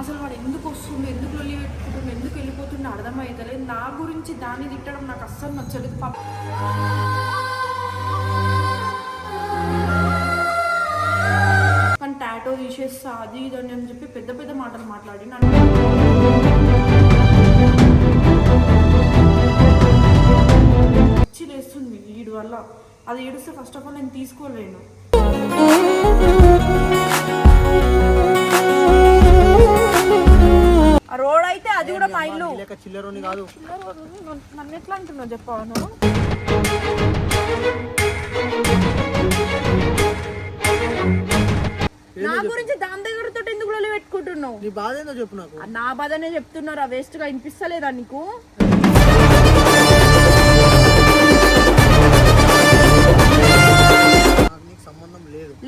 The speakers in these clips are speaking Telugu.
అసలు వాడు ఎందుకు వస్తుండే ఎందుకు లొల్లి పెట్టుకుంటుండే ఎందుకు వెళ్ళిపోతుండే అర్థమవుతలేదు నా గురించి దాన్ని తిట్టడం నాకు అస్సలు నచ్చలేదు పాప. కానీ టాటో తీసేస్తా అది ఇది అని అని చెప్పి పెద్ద పెద్ద మాటలు మాట్లాడి నన్ను పిచ్చి లేస్తుంది వీడి వల్ల. అది ఏడుస్తే ఫస్ట్ ఆఫ్ ఆల్ నేను తీసుకోలేను. కూడా మా ఇల్లు. లేక చిల్లరోని కాదు. నన్ను ఎట్లా అంటున్నావు చెప్పావా నువ్వు? నా గురించి దాని దగ్గరతో ఎందుకు లొల్లి పెట్టుకుంటున్నావు? నీ బాధ ఏందో చెప్పు నాకు. నా బాధనే చెప్తున్నారు వేస్ట్గా వినిపిస్తలేదా నీకు?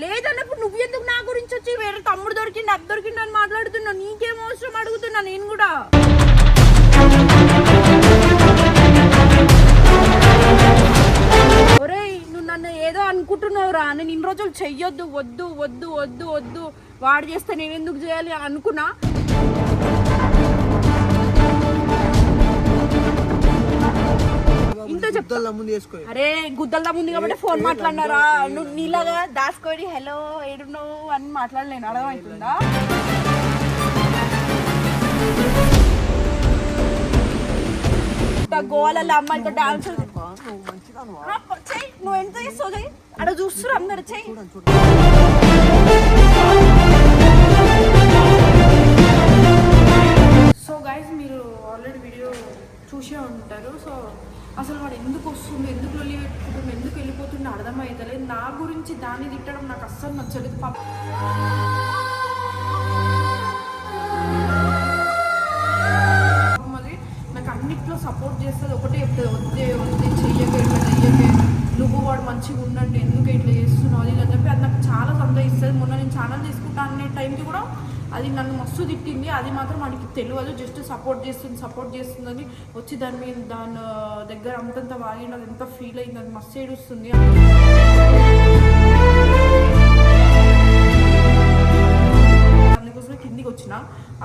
లేదన్నప్పుడు నువ్వు ఎందుకు నా గురించి వచ్చి వేరే తమ్ముడు దొరికిండు అది దొరికిండు అని మాట్లాడుతున్నావు? నీకేం అవసరం అడుగుతున్నా నేను కూడా. అనుకుంటున్నావురా. నేను ఇన్ని రోజులు చెయ్యొద్దు వద్దు వద్దు వద్దు వద్దు. వాడు చేస్తే నేను ఎందుకు చేయాలి అని అనుకున్నా? ఇంత చెప్తా. ముందు అరే గుద్దల్దా ఉంది కాబట్టి ఫోన్ మాట్లాడినారా? నువ్వు నీలాగా దాచుకొని హలో ఏడున్నావు? అని మాట్లాడలేను. అర్థమవుతుందా? ఇంత అమ్మాయితో డాన్స్ నువ్వు చెయ్యి నువ్వు ఎంత చేస్తావు చెయ్యి? అక్కడ చూస్తురు అందరు చెయ్యి. సో గైస్ మీరు ఆల్రెడీ వీడియో చూసే ఉంటారు. సో అసలు వాడు ఎందుకు వస్తుంది ఎందుకు వెళ్ళి పెట్టుకుంటుంది ఎందుకు వెళ్ళిపోతుండో అర్థమవుతలేదు నా గురించి దాన్ని తిట్టడం నాకు అస్సలు నచ్చలేదు పాప. మంచిగా ఉండండి ఎందుకు ఇట్లా చేస్తున్నావు? అది ఇది అని చెప్పి అది నాకు చాలా సంతోషిస్తుంది. మొన్న నేను ఛానల్ తీసుకుంటా అనే టైంకి కూడా అది నన్ను మస్తు తిట్టింది. అది మాత్రం వాడికి తెలియదు. జస్ట్ సపోర్ట్ చేస్తుంది సపోర్ట్ చేస్తుందని వచ్చి దాని మీద దాని దగ్గర అంతంత వాగింది అది ఎంత ఫీల్ అయింది. అది మస్తు ఏడుస్తుంది. అందుకోసమే కిందికి వచ్చిన.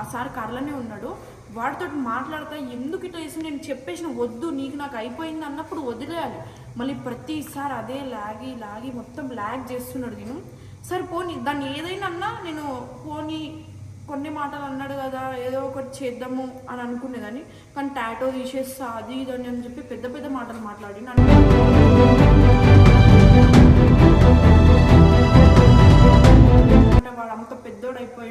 ఆ సార్ కర్లనే ఉన్నాడు. వాడితో మాట్లాడతా ఎందుకు ఇట్లా చేసి నేను చెప్పేసిన వద్దు నీకు నాకు అయిపోయింది అన్నప్పుడు వదిలేయాలి. మళ్ళీ ప్రతిసారి అదే లాగి లాగి మొత్తం లాగ్ చేస్తున్నాడు నేను సరే పోనీ దాన్ని ఏదైనా అన్నా నేను పోనీ కొన్ని మాటలు అన్నాడు కదా ఏదో ఒకటి చేద్దాము అని అనుకునేదాన్ని కానీ టాటో తీసేస్తా అది ఇది అని అని చెప్పి పెద్ద పెద్ద మాటలు మాట్లాడి నన్ను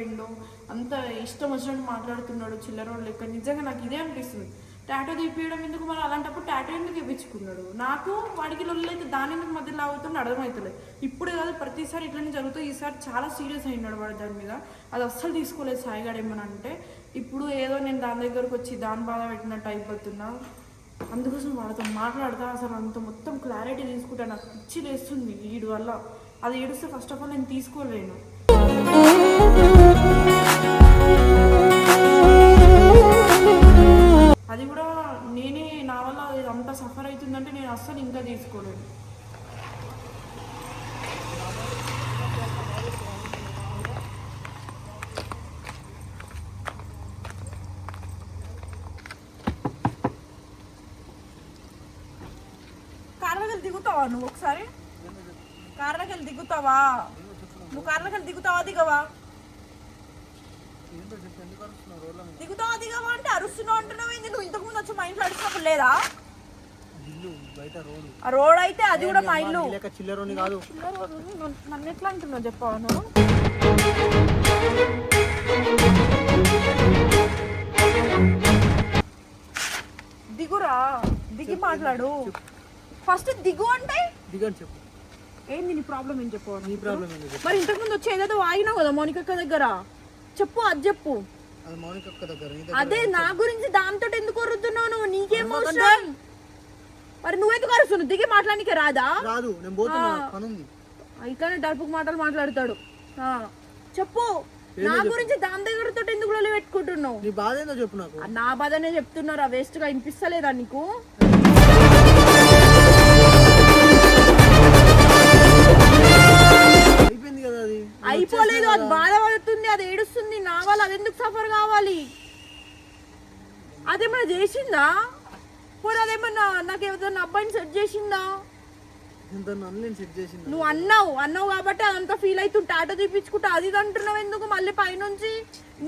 అయిపోయిండు అంత ఇష్టం వచ్చినట్టు మాట్లాడుతున్నాడు చిల్లరోడు లెక్క నిజంగా నాకు ఇదే అనిపిస్తుంది. టాటో తీపియడం ఎందుకు? మరి అలాంటప్పుడు టాటో ఎందుకు ఇప్పించుకున్నాడు? నాకు వాడికి లొల్లైతే దాని ఎందుకు మధ్యలో అవుతుంది అర్థమవుతలేదు ఇప్పుడే కాదు ప్రతిసారి ఇట్లనే జరుగుతుంది ఈసారి చాలా సీరియస్ అయినాడు వాడు దాని మీద. అది అస్సలు తీసుకోలేదు సాయిగాడు ఏమని అంటే ఇప్పుడు ఏదో నేను దాని దగ్గరకు వచ్చి దాని బాధ పెట్టినట్టు అయిపోతున్నా. అందుకోసం వాళ్ళతో మాట్లాడతా. అసలు అంత మొత్తం క్లారిటీ తీసుకుంటా నాకు పిచ్చి లేస్తుంది వీడి వల్ల. అది ఏడుస్తే ఫస్ట్ ఆఫ్ ఆల్ నేను తీసుకోలేను. అంత సఫర్ అవుతుందంటే నేను అస్సలు ఇంకా తీసుకోలేదు. కార్లకి దిగుతావా నువ్వు ఒకసారి? కార్లకి దిగుతావా? నువ్వు కార్లకి దిగుతావా దిగవా? దిగుతావా దిగవా అంటే అరుస్తున్నావు అంటున్నావు ఏంది? నువ్వు ఇంతకు ముందు వచ్చి మా ఇంట్లో అడిచినప్పుడు లేదా ఇల్లు బయట రోడ్డు ఆ రోడ్ అయితే అది కూడా మా ఇల్లు. చిల్లరోని కాదు. నన్ను ఎట్లా అంటున్నావు చెప్పావా నువ్వు దిగురా దిగి మాట్లాడు. ఫస్ట్ దిగు అంటే? దిగని చెప్పు. ఏంది నీ ప్రాబ్లం ఏం చెప్పు? నీ ప్రాబ్లం ఏంది చెప్పు? మరి ఇంతకు ముందు వచ్చి ఏదేదో వాగినావు కదా మౌనికక్క దగ్గర? చెప్పు అది చెప్పు. అది దగ్గర నీ దగ్గర అదే నా గురించి దాంతో ఎందుకు వరుతున్నావు నువ్వు? నీకేం అవసరం మరి నువ్వెందుకు అరుస్తున్నావు? దిగి మాట్లాడానికి రాదా? రాదు నేను పోతున్నా పని ఉంది. ఇట్లానే డర్పుకు మాటలు మాట్లాడతాడు. ఆ, చెప్పు. నా గురించి దాని దగ్గరతో ఎందుకు లొల్లి పెట్టుకుంటున్నావు? నీ బాధ ఏందో చెప్పు నాకు ఆ, నా బాధనే చెప్తున్నారు? వేస్ట్గా వినిపిస్తలేదా నీకు? అయిపోయింది కదా అది. అయిపోలేదు అది బాధ పడుతుంది అది ఏడుస్తుంది. నా వల్ల అది ఎందుకు సఫర్ కావాలి? అదేమన్నా చేసిందా? పోనీ అదేమన్నా నాకు ఏదైనా అబ్బాయిని సెట్ చేసిందా? నువ్వు అన్నావు అన్నావు కాబట్టి అదంతా ఫీల్ అవుతుంటే ఆటో తీపించుకుంటా అది ఇది అంటున్నావు ఎందుకు మళ్ళీ పైనుంచి?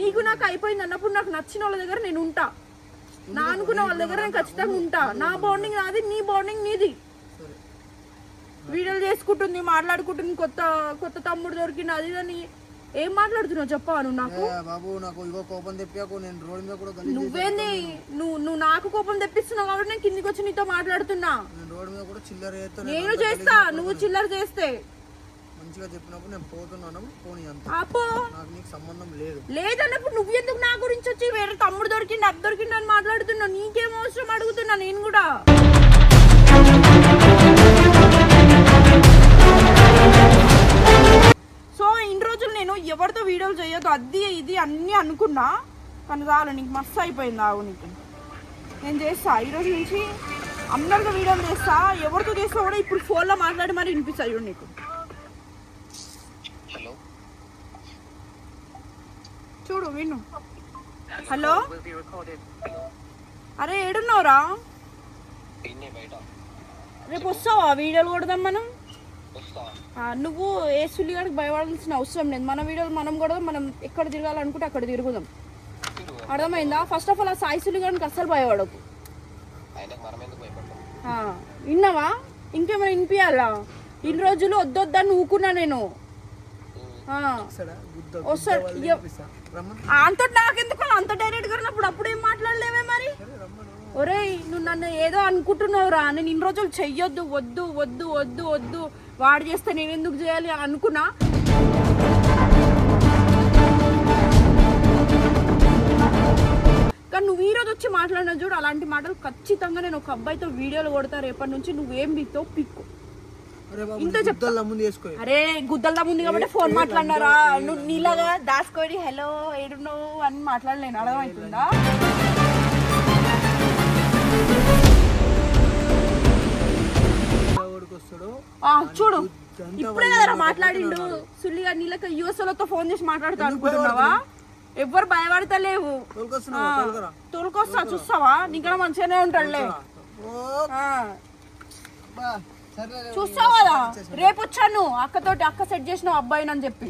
నీకు నాకు అయిపోయింది అన్నప్పుడు నాకు నచ్చిన వాళ్ళ దగ్గర నేను ఉంటా. నా అనుకున్న వాళ్ళ దగ్గర నేను ఖచ్చితంగా ఉంటా. నా బాండింగ్ నాది నీ బాండింగ్ నీది. వీడియోలు చేసుకుంటుంది మాట్లాడుకుంటుంది కొత్త కొత్త తమ్ముడు దొరికింది అది అని ఏం మాట్లాడుతున్నావు? చెప్పవా నువ్వు నాకు? బాబు నాకు ఇగో కోపం తెప్పాకు నేను రోడ్డు మీద కూడా గలీజ్ నువ్వేంది? నువ్వు నువ్వు నాకు కోపం తెప్పిస్తున్నావు కాబట్టి నేను కిందికి వచ్చి నీతో మాట్లాడుతున్నా. నేను రోడ్డు మీద కూడా చిల్లర చేస్తా నేను చేస్తా నువ్వు చిల్లర చేస్తే. మంచిగా చెప్పినప్పుడు నేను పోతున్నాను పోనీ అంత. నాకు నీకు సంబంధం లేదు. లేదన్నప్పుడు నువ్వు ఎందుకు నా గురించి వచ్చి వేరే తమ్ముడు దొరికింది అది దొరికింది అని మాట్లాడుతున్నావు? నీకేం అవసరం అడుగుతున్నా నేను కూడా. రోజులు నేను ఎవరితో వీడియోలు చేయొద్దు అది ఇది అన్నీ అనుకున్నా కానీ చాలు నీకు మస్తు అయిపోయింది ఆవు నీకు. నేను చేస్తా. ఈ రోజు నుంచి అందరితో వీడియోలు చేస్తా ఎవరితో చేస్తా కూడా ఇప్పుడు ఫోన్లో మాట్లాడి మరి వినిపిస్తాయి చూడు నీకు. హలో. చూడు విను. హలో. అరే ఏడున్నావురా? రేపు వస్తావా? వీడియోలు కొడదాం మనం? నువ్వు ఏ సుల్లిగాడికి భయపడాల్సిన అవసరం లేదు. మన వీడియోలు మనం కూడా మనం ఎక్కడ తిరగాలనుకుంటే అక్కడ తిరుగుదాం. తిరుగు అర్థమైందా? ఫస్ట్ ఆఫ్ ఆల్ ఆ సాయి సుల్లిగాడికి అస్సలు భయపడకు. విన్నావా? ఇంకేమైనా వినిపించాలా ఇన్ని రోజులు వద్దొద్దని ఊకున్నా నేను. అంత నాకెందుకు? అంత డైరెక్ట్గా ఉన్నప్పుడు అప్పుడు ఏం మాట్లాడలేవే మరి? ఒరేయ్ నువ్వు నన్ను ఏదో అనుకుంటున్నావురా. నేను ఇన్ని రోజులు చెయ్యొద్దు వద్దు వద్దు వద్దు వద్దు. వాడు చేస్తే నేను ఎందుకు చేయాలి అని అనుకున్నా. కానీ నువ్వు ఈ రోజు వచ్చి మాట్లాడిన చూడు అలాంటి మాటలు ఖచ్చితంగా నేను ఒక అబ్బాయితో వీడియోలు కొడతా రేపటి నుంచి నువ్వేం బిక్తో పిక్కు. ఇంత గుద్దల ముందు చేసుకో. అరే గుద్దలదా ఉంది కాబట్టి ఫోన్ మాట్లాడినారా? నువ్వు నీలాగా దాచుకొని హలో ఏడున్నావు అని మాట్లాడలేను. అర్థమవుతుందా? చూడు. ఇప్పుడే కదరా మాట్లాడిండు. సుల్లిగా నీళ్ళకి యుఎస్ఓలతో ఫోన్ చేసి మాట్లాడుతా అనుకుంటున్నావా? ఎవ్వరు భయపడతలేవు. తోలుకొస్తా చూస్తావా? నీకన్నా మంచిగానే ఉంటాడులే. చూస్తావు కదా? రేపు వచ్చాను. అక్కతోటి అక్క సెట్ చేసిన అబ్బాయిని అని చెప్పి.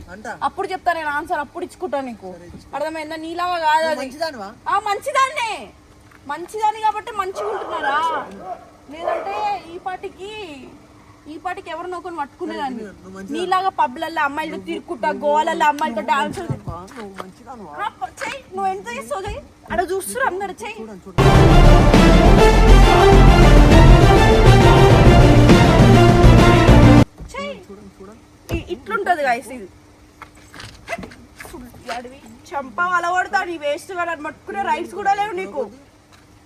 అప్పుడు చెప్తా నేను ఆన్సర్ అప్పుడు ఇచ్చుకుంటా నీకు. అర్థమైందా? నీలాగా కాదు అది. మంచిదాన్నే. మంచిదాన్ని కాబట్టి మంచిగా ఉంటున్నారా లేదంటే ఈ పాటికి ఈ పాటికి ఎవరు నొక్కని పట్టుకునేదాన్ని? నీలాగా పబ్లల్లో అమ్మాయిలతో తిరుక్కుంటా గోవాలలో అమ్మాయిలతో డాన్స్ నువ్వు మంచిదానివా చెయ్యి నువ్వు ఎంత చేస్తావు చెయ్యి అక్కడ చూస్తున్నారు అందరు చెయ్యి చెయ్యి ఇట్లుంటది గాయస్ ఇది. అడివి చంప అలవడతా నీ వేస్ట్ నన్ను పట్టుకునే రైట్స్ కూడా లేవు నీకు.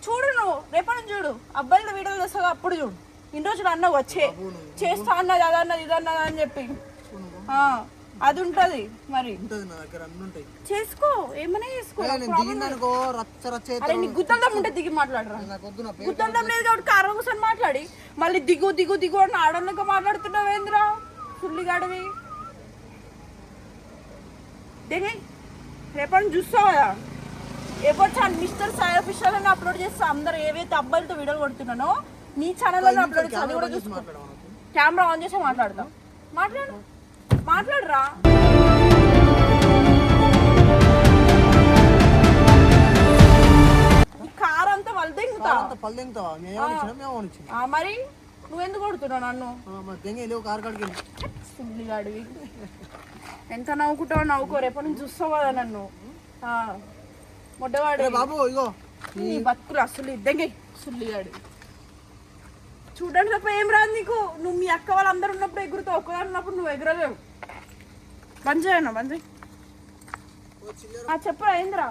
చూడు నువ్వు రేపటి నుంచి చూడు. అబ్బాయిల వీడియోలు చేస్తావు అప్పుడు చూడు. ఇన్ని రోజులు అన్నావు వచ్చే. చేస్తా అన్నది అది అన్నది ఇది అన్నది అని చెప్పి. అది ఉంటది మరి. ఉంటుంది నా దగ్గర అన్ని ఉంటాయి. చేసుకో ఏమైనా చేసుకో దిగిందనుకో రచ్చ రచ్చ అరే నీ ఉంటే దిగి మాట్లాడరా. గుద్దల్దం లేదు కాబట్టి కారం కూర్చొని మాట్లాడి. మళ్ళీ దిగు దిగు దిగు అని ఆడోళ్ళకి మాట్లాడుతున్నావు ఏంద్రా? సుల్లిగాడివి. దిగి రేపటి చూస్తావు కదా. ఎప్పుడు మిస్టర్ సాయి అఫీషియల్ అని అప్లోడ్ చేస్తా అందరు ఏవైతే అబ్బాయిలతో వీడియోలు కొడుతున్నానో? నీ ఛానల్లో అప్లోడ్ అది కూడా చూసుకో? కెమెరా ఆన్ చేసి మాట్లాడతా. మాట్లాడు. మాట్లాడరా. కార్ అంతా వాళ్ళు దింగుతా అంత పళ్ళు తెంగుతావా మేము ఏమనిచ్చినా మేము ఏమనిచ్చినా ఆ, మరి నువ్వెందుకు కొడుతున్నావు నన్ను? కారు కాడికి ఎంత నవ్వుకుంటావు నవ్వుకో రేపటి నుంచి చూస్తావు కదా నన్ను. మొట్టవాడు బాబు ఇగో. నీ బతుకులు అసలు ఇద్దంగా సుల్లిగాడు చూడండి తప్ప ఏం రాదు నీకు. నువ్వు మీ అక్క వాళ్ళందరూ ఉన్నప్పుడు ఎగురుతావు ఒక్కదాని ఉన్నప్పుడు నువ్వు ఎగురలేవు. బంద్ చేయను బంద్ చెప్పరా ఏంద్రా?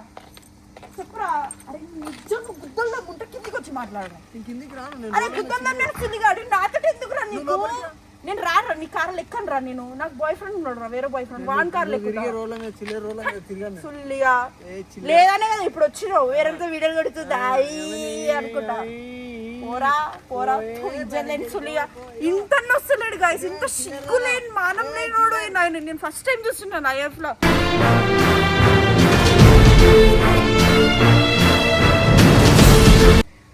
చెప్పరా. అరే నిజంగా గుద్దల్లో గుంట కిందికి వచ్చి మాట్లాడరా? నేను కిందికి రాను నేను అరే గుద్దల్లో నేను సుల్లిగాడు నాతో ఎందుకు రా నీకు? నేను రారా నీ కార్ ఎక్కను రా నేను. నాకు బాయ్ ఫ్రెండ్ ఉన్నాడు రా వేరే బాయ్ ఫ్రెండ్ వాన్ కార్ సుల్లిగా. లేదనే కదా ఇప్పుడు వచ్చినావు. వేరేతో వీడియో కొడుతుంది అయ్యి అనుకుంటా. పోరా పోరా ఇజ్జలేని సులిగా ఇంత నొస్తలేడు గాయస్ ఇంత సిగ్గు లేని మానం లేనోడు ఆయన నేను ఫస్ట్ టైం చూస్తున్నాను నా లైఫ్లో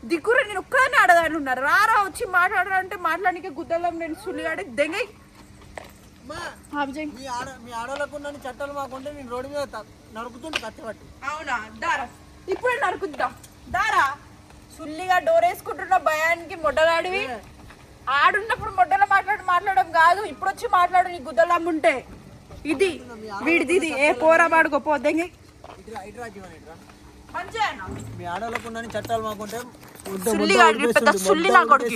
దిగుర నేను ఒక్కదాన్ని ఆడదాని ఉన్నారు రారా వచ్చి మాట్లాడాలంటే మాట్లాడానికి గుద్దలం నేను సులిగాడి దెంగై. మీ ఆడవాళ్ళకు చట్టాలు మాకుంటే నేను రోడ్డు మీద నరుకుతుంటే కట్టబట్టి అవునా? దారా. ఇప్పుడే నరుకుద్దాం. దారా. సుల్లిగా డోర్ వేసుకుంటున్న భయానికి మొడ్డలాడివి ఆడున్నప్పుడు మొడ్డలో మాట్లాడి మాట్లాడడం కాదు ఇప్పుడు వచ్చి మాట్లాడు నీ గుద్దలమ్ముంటే ఇది వీడిది ఇది. ఏ పోరా పాడుకో పోద్దంగి మీ ఆడవాళ్ళకు చట్టాలు మాకుంటే సుల్లిగా పెద్ద సుల్లి నా కొడుకు.